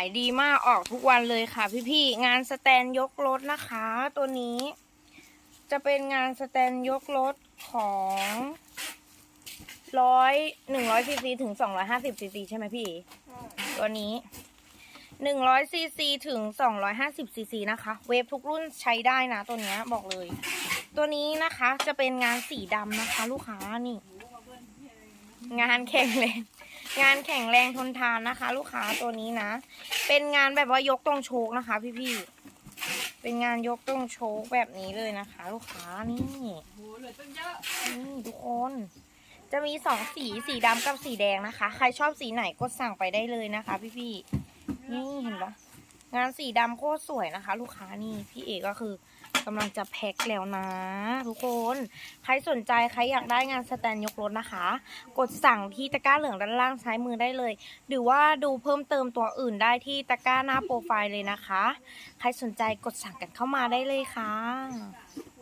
ายดีมากออกทุกวันเลยค่ะ พี่ๆงานสแตนยกรถนะคะ ตัวนี้ จะเป็นงานสแตนยกรถของร้อยหนึ่งร้อยซีซีถึงสองร้อยห้าสิบซีซีใช่ไหมพี่ ตัวนี้หนึ่งร้อยซีซีถึงสองร้อยห้าสิบซีซีนะคะ เวฟทุกรุ่นใช้ได้นะตัวเนี้ยบอกเลย ตัวนี้นะคะจะเป็นงานสีดำนะคะ ลูกค้านี่ งานแข็งแรง งานแข็งแรงทนทานนะคะ ลูกค้าตัวนี้นะ เป็นงานแบบว่ายกตรงโชกนะคะ พี่ๆ เป็นงานยกตรงโชกแบบนี้เลยนะคะ ลูกค้านี่โหเหลือเยอะนี่ทุกคน จะมีสองสีสีดำกับสีแดงนะคะ ใครชอบสีไหนก็สั่งไปได้เลยนะคะ พี่ๆ นี่เห็นปะ งานสีดำโคตรสวยนะคะ ลูกค้านี่พี่เอกก็คือกำลังจะแพ็คแล้วนะ ทุกคน ใครสนใจใครอยากได้งานสแตนยกรถนะคะ กดสั่งที่ตะกร้าเหลืองด้านล่างซ้ายมือได้เลย หรือว่าดูเพิ่มเติมตัวอื่นได้ที่ตะกร้าหน้าโปรไฟล์เลยนะคะ ใครสนใจกดสั่งกันเข้ามาได้เลยค่ะ